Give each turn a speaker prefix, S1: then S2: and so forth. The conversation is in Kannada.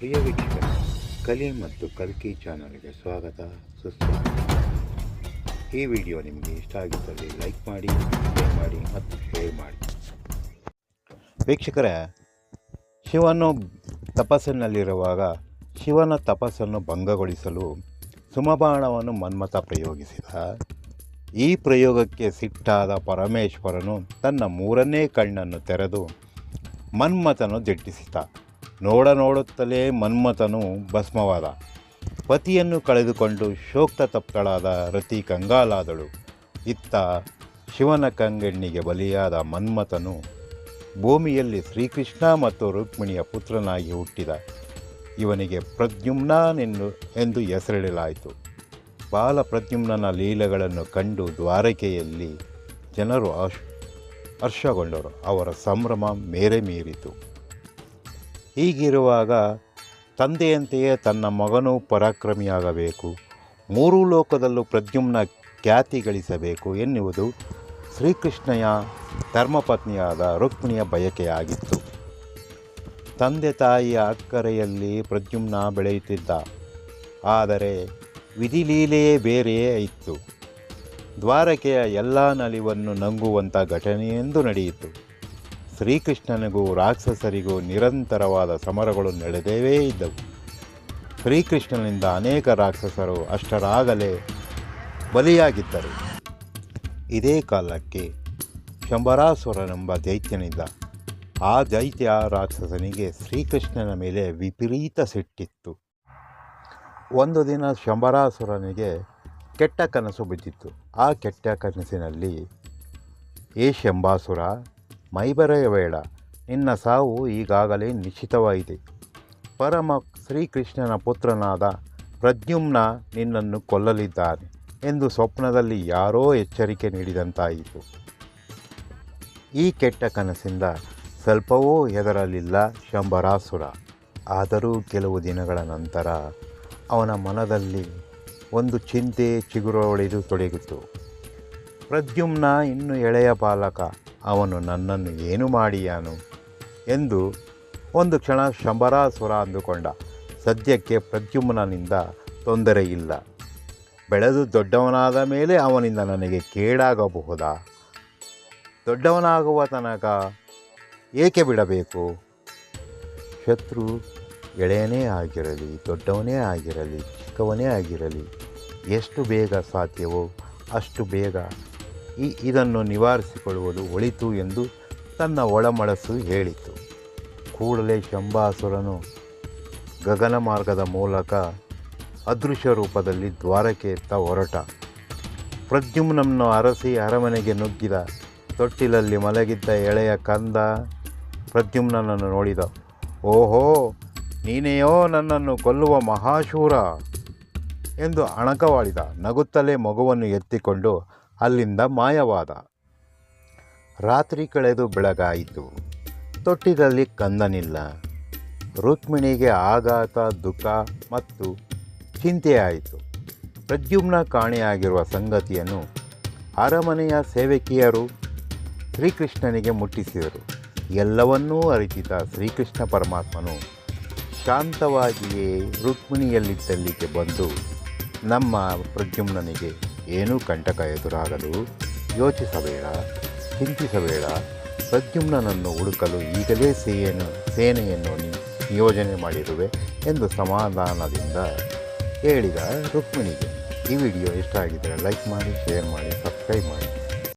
S1: ಪ್ರಿಯ ವೀಕ್ಷಕರ, ಕಲೆ ಮತ್ತು ಕಲ್ಕಿ ಚಾನಲ್ಗೆ ಸ್ವಾಗತ ಸುಸ್ವಾಗತ ಈ ವಿಡಿಯೋ ನಿಮಗೆ ಇಷ್ಟ ಆಗಿದ್ದಲ್ಲಿ ಲೈಕ್ ಮಾಡಿ, ಶೇರ್ ಮಾಡಿ ಮತ್ತು ಶೇರ್ ಮಾಡಿ. ವೀಕ್ಷಕರೇ, ಶಿವನು ತಪಸ್ಸಿನಲ್ಲಿರುವಾಗ ಶಿವನ ತಪಸ್ಸನ್ನು ಭಂಗಗೊಳಿಸಲು ಸುಮಬಾಣವನ್ನು ಮನ್ಮಥ ಪ್ರಯೋಗಿಸಿದ. ಈ ಪ್ರಯೋಗಕ್ಕೆ ಸಿಟ್ಟಾದ ಪರಮೇಶ್ವರನು ತನ್ನ ಮೂರನೇ ಕಣ್ಣನ್ನು ತೆರೆದು ಮನ್ಮಥನು ದಿಟ್ಟಿಸಿದ. ನೋಡ ನೋಡುತ್ತಲೇ ಮನ್ಮಥನು ಭಸ್ಮವಾದ. ಪತಿಯನ್ನು ಕಳೆದುಕೊಂಡು ಶೋಕ್ತ ತಪ್ತಳಾದ ರತಿ ಕಂಗಾಲಾದಳು. ಇತ್ತ ಶಿವನ ಕಂಗಣ್ಣಿಗೆ ಬಲಿಯಾದ ಮನ್ಮಥನು ಭೂಮಿಯಲ್ಲಿ ಶ್ರೀಕೃಷ್ಣ ಮತ್ತು ರುಕ್ಮಿಣಿಯ ಪುತ್ರನಾಗಿ ಹುಟ್ಟಿದ. ಇವನಿಗೆ ಪ್ರದ್ಯುಮ್ನನೆನ್ನು ಎಂದು ಹೆಸರಿಡಲಾಯಿತು. ಬಾಲ ಪ್ರದ್ಯುಮ್ನನ ಲೀಲೆಗಳನ್ನು ಕಂಡು ದ್ವಾರಕೆಯಲ್ಲಿ ಜನರು ಹರ್ಷ ಹರ್ಷಗೊಂಡರು. ಅವರ ಸಂಭ್ರಮ ಮೇರೆ ಮೀರಿತು. ಹೀಗಿರುವಾಗ ತಂದೆಯಂತೆಯೇ ತನ್ನ ಮಗನೂ ಪರಾಕ್ರಮಿಯಾಗಬೇಕು. ಮೂರೂ ಲೋಕದಲ್ಲೂ ಪ್ರದ್ಯುಮ್ನ ಖ್ಯಾತಿ ಗಳಿಸಬೇಕು ಎನ್ನುವುದು ಶ್ರೀಕೃಷ್ಣಯ ಧರ್ಮಪತ್ನಿಯಾದ ರುಕ್ಮಿಣಿಯ ಬಯಕೆಯಾಗಿತ್ತು. ತಂದೆ ತಾಯಿಯ ಅಕ್ಕರೆಯಲ್ಲಿ ಪ್ರದ್ಯುಮ್ನ ಬೆಳೆಯುತ್ತಿದ್ದ. ಆದರೆ ವಿಧಿಲೀಲೆಯೇ ಬೇರೆಯೇ ಇತ್ತು. ದ್ವಾರಕೆಯ ಎಲ್ಲ ನಲಿವನ್ನು ನಂಗುವಂಥ ಘಟನೆಯೆಂದು ನಡೆಯಿತು. ಶ್ರೀಕೃಷ್ಣನಿಗೂ ರಾಕ್ಷಸರಿಗೂ ನಿರಂತರವಾದ ಸಮರಗಳು ನಡೆದೇವೇ ಇದ್ದವು. ಶ್ರೀಕೃಷ್ಣನಿಂದ ಅನೇಕ ರಾಕ್ಷಸರು ಅಷ್ಟರಾಗಲೇ ಬಲಿಯಾಗಿದ್ದರು. ಇದೇ ಕಾಲಕ್ಕೆ ಶಂಬರಾಸುರನೆಂಬ ದೈತ್ಯನಿದ್ದ ಆ ದೈತ್ಯ ರಾಕ್ಷಸನಿಗೆ ಶ್ರೀಕೃಷ್ಣನ ಮೇಲೆ ವಿಪರೀತ ಸಿಟ್ಟಿತ್ತು. ಒಂದು ದಿನ ಶಂಬರಾಸುರನಿಗೆ ಕೆಟ್ಟ ಕನಸು ಬಿದ್ದಿತ್ತು. ಆ ಕೆಟ್ಟ ಕನಸಿನಲ್ಲಿ, ಏ ಶಂಬಾಸುರ ಮೈಬರೆಯಬೇಡ. ನಿನ್ನ ಸಾವು ಈಗಾಗಲೇ ನಿಶ್ಚಿತವಾಗಿದೆ. ಪರಮ ಶ್ರೀಕೃಷ್ಣನ ಪುತ್ರನಾದ ಪ್ರದ್ಯುಮ್ನ ನಿನ್ನನ್ನು ಕೊಲ್ಲಲಿದ್ದಾನೆ ಎಂದು ಸ್ವಪ್ನದಲ್ಲಿ ಯಾರೋ ಎಚ್ಚರಿಕೆ ನೀಡಿದಂತಾಯಿತು. ಈ ಕೆಟ್ಟ ಕನಸಿಂದ ಸ್ವಲ್ಪವೂ ಹೆದರಲಿಲ್ಲ ಶಂಬರಾಸುರ. ಆದರೂ ಕೆಲವು ದಿನಗಳ ನಂತರ ಅವನ ಮನದಲ್ಲಿ ಒಂದು ಚಿಂತೆ ಚಿಗುರೊಳಿದು ತೊಡಗಿತು. ಪ್ರದ್ಯುಮ್ನ ಇನ್ನು ಎಳೆಯ ಬಾಲಕ ಅವನು ನನ್ನನ್ನು ಏನು ಮಾಡಿಯಾನು ಎಂದು ಒಂದು ಕ್ಷಣ ಶಂಬರಾಸುರ ಅಂದುಕೊಂಡ. ಸದ್ಯಕ್ಕೆ ಪ್ರದ್ಯುಮ್ನನಿಂದ ತೊಂದರೆ ಇಲ್ಲ. ಬೆಳೆದು ದೊಡ್ಡವನಾದ ಮೇಲೆ ಅವನಿಂದ ನನಗೆ ಕೇಡಾಗಬಹುದಾ? ದೊಡ್ಡವನಾಗುವ ತನಕ ಏಕೆ ಬಿಡಬೇಕು? ಶತ್ರು ಎಳೆಯನೇ ಆಗಿರಲಿ, ದೊಡ್ಡವನೇ ಆಗಿರಲಿ, ಚಿಕ್ಕವನೇ ಆಗಿರಲಿ, ಎಷ್ಟು ಬೇಗ ಸಾಧ್ಯವೋ ಅಷ್ಟು ಬೇಗ ಈ ಇದನ್ನು ನಿವಾರಿಸಿಕೊಳ್ಳುವುದು ಒಳಿತು ಎಂದು ತನ್ನ ಒಳಮಳಸು ಹೇಳಿತು. ಕೂಡಲೇ ಶಂಭಾಸುರನು ಗಗನ ಮಾರ್ಗದ ಮೂಲಕ ಅದೃಶ್ಯ ರೂಪದಲ್ಲಿ ದ್ವಾರಕೆಯತ್ತ ಹೊರಟ. ಪ್ರದ್ಯುಮ್ನನ್ನು ಅರಸಿ ಅರಮನೆಗೆ ನುಗ್ಗಿದ ತೊಟ್ಟಿಲಲ್ಲಿ ಮಲಗಿದ್ದ ಎಳೆಯ ಕಂದ ಪ್ರದ್ಯುಮ್ನನ್ನು ನೋಡಿದ. ಓಹೋ, ನೀನೆಯೋ ನನ್ನನ್ನು ಕೊಲ್ಲುವ ಮಹಾಶೂರ ಎಂದು ಅಣಕವಾಡಿದ. ನಗುತ್ತಲೇ ಮಗುವನ್ನು ಎತ್ತಿಕೊಂಡು ಅಲ್ಲಿಂದ ಮಾಯವಾದ. ರಾತ್ರಿ ಕಳೆದು ಬೆಳಗಾಯಿತು. ತೊಟ್ಟಿದಲ್ಲಿ ಕಂದನಿಲ್ಲ. ರುಕ್ಮಿಣಿಗೆ ಆಘಾತ, ದುಃಖ ಮತ್ತು ಚಿಂತೆಯಾಯಿತು. ಪ್ರದ್ಯುಮ್ನ ಕಾಣೆಯಾಗಿರುವ ಸಂಗತಿಯನ್ನು ಅರಮನೆಯ ಸೇವಕಿಯರು ಶ್ರೀಕೃಷ್ಣನಿಗೆ ಮುಟ್ಟಿಸಿದರು. ಎಲ್ಲವನ್ನೂ ಅರಿತಿದ್ದ ಶ್ರೀಕೃಷ್ಣ ಪರಮಾತ್ಮನು ಶಾಂತವಾಗಿಯೇ ರುಕ್ಮಿಣಿಯಲ್ಲಿದ್ದಲ್ಲಿಗೆ ಬಂದು ನಮ್ಮ ಪ್ರದ್ಯುಮ್ನನಿಗೆ ಏನೂ ಕಂಟಕ ಎದುರಾಗಲು ಯೋಚಿಸಬೇಡ, ಚಿಂತಿಸಬೇಡ. ಪ್ರದ್ಯುಮ್ನನನ್ನು ಹುಡುಕಲು ಈಗಲೇ ಸೇನೆಯನ್ನು ಸೇನೆಯನ್ನು ನಿಯೋಜನೆ ಮಾಡಿರುವೆ ಎಂದು ಸಮಾಧಾನದಿಂದ ಹೇಳಿದ ರುಕ್ಮಿಣಿಗೆ. ಈ ವಿಡಿಯೋ ಇಷ್ಟ ಆಗಿದ್ದರೆ ಲೈಕ್ ಮಾಡಿ, ಶೇರ್ ಮಾಡಿ, ಸಬ್ಸ್ಕ್ರೈಬ್ ಮಾಡಿ.